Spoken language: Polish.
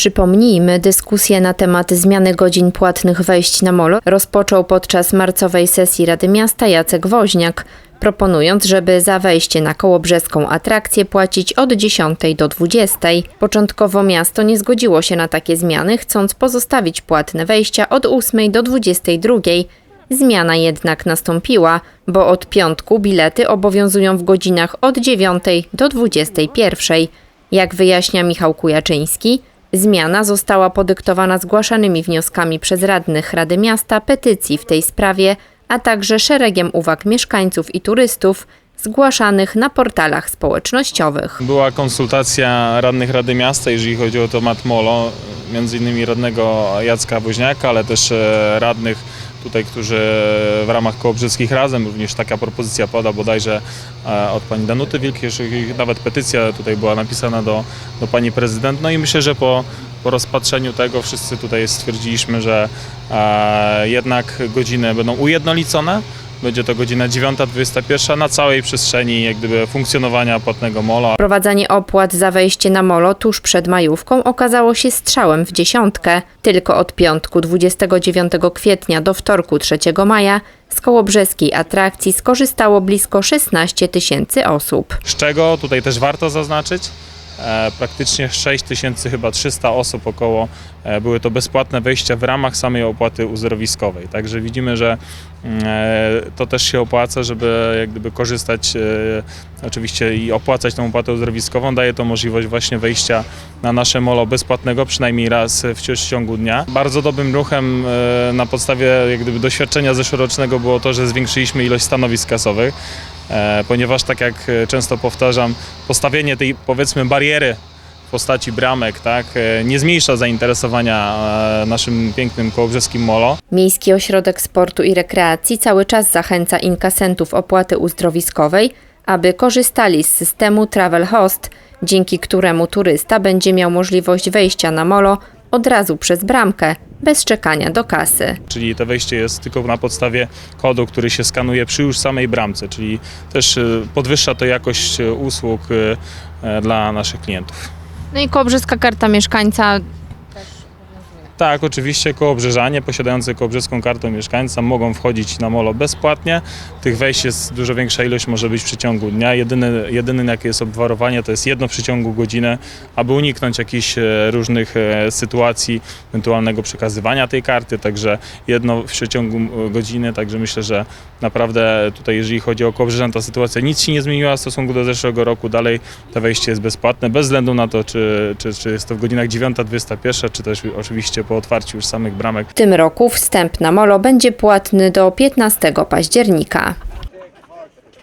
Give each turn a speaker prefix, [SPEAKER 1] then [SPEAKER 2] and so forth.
[SPEAKER 1] Przypomnijmy, dyskusję na temat zmiany godzin płatnych wejść na molo rozpoczął podczas marcowej sesji Rady Miasta Jacek Woźniak, proponując, żeby za wejście na kołobrzeską atrakcję płacić od 10 do 20. Początkowo miasto nie zgodziło się na takie zmiany, chcąc pozostawić płatne wejścia od 8 do 22. Zmiana jednak nastąpiła, bo od piątku bilety obowiązują w godzinach od 9 do 21. Jak wyjaśnia Michał Kujaczyński, zmiana została podyktowana zgłaszanymi wnioskami przez radnych Rady Miasta petycji w tej sprawie, a także szeregiem uwag mieszkańców i turystów zgłaszanych na portalach społecznościowych.
[SPEAKER 2] Była konsultacja radnych Rady Miasta, jeżeli chodzi o temat MOLO, między innymi radnego Jacka Woźniaka, ale też e, radnych tutaj, którzy w ramach Kołobrzyskich Razem również taka propozycja pada bodajże e, od pani Danuty Wilk, jeżeli nawet petycja tutaj była napisana do, do pani prezydent. No i myślę, że po, po rozpatrzeniu tego wszyscy tutaj stwierdziliśmy, że e, jednak godziny będą ujednolicone. Będzie to godzina 9.21 na całej przestrzeni jak gdyby funkcjonowania płatnego mola.
[SPEAKER 1] Wprowadzanie opłat za wejście na molo tuż przed majówką okazało się strzałem w dziesiątkę. Tylko od piątku 29 kwietnia do wtorku 3 maja z kołobrzeskiej atrakcji skorzystało blisko 16 tysięcy osób.
[SPEAKER 2] Z czego tutaj też warto zaznaczyć, praktycznie 6300 chyba 300 osób około e, były to bezpłatne wejścia w ramach samej opłaty uzdrowiskowej. Także widzimy, że mm, e, to też się opłaca, żeby jak gdyby korzystać e, oczywiście i opłacać tą opłatę uzdrowiskową. Daje to możliwość właśnie wejścia na nasze molo bezpłatnego przynajmniej raz w ciągu dnia. Bardzo dobrym ruchem e, na podstawie jak gdyby doświadczenia zeszłorocznego było to, że zwiększyliśmy ilość stanowisk kasowych e, ponieważ tak jak e, często powtarzam, postawienie tej powiedzmy bariery w postaci bramek tak, e, nie zmniejsza zainteresowania e, naszym pięknym kołobrzeskim molo.
[SPEAKER 1] Miejski Ośrodek Sportu i Rekreacji cały czas zachęca inkasentów opłaty uzdrowiskowej, aby korzystali z systemu Travel Host, dzięki któremu turysta będzie miał możliwość wejścia na molo od razu przez bramkę, bez czekania do kasy.
[SPEAKER 2] Czyli to wejście jest tylko na podstawie kodu, który się skanuje przy już samej bramce, czyli też e, podwyższa to jakość e, usług e, dla naszych klientów.
[SPEAKER 1] No i kołobrzeska karta mieszkańca
[SPEAKER 2] Tak, oczywiście kołobrzeżanie posiadające kołobrzeską kartę mieszkańca mogą wchodzić na molo bezpłatnie. Tych wejść jest dużo większa ilość, może być w przeciągu dnia. Jedyny, jedyny jakie jest obwarowanie to jest jedno w przeciągu godziny, aby uniknąć jakichś e, różnych e, sytuacji, ewentualnego przekazywania tej karty, także jedno w przeciągu godziny, także myślę, że naprawdę tutaj jeżeli chodzi o Kołbrzyżan, ta sytuacja nic się nie zmieniła w stosunku do zeszłego roku. Dalej to wejście jest bezpłatne, bez względu na to, czy, czy, czy jest to w godzinach 9-21, czy też oczywiście po otwarciu już samych bramek
[SPEAKER 1] w tym roku wstęp na molo będzie płatny do 15 października.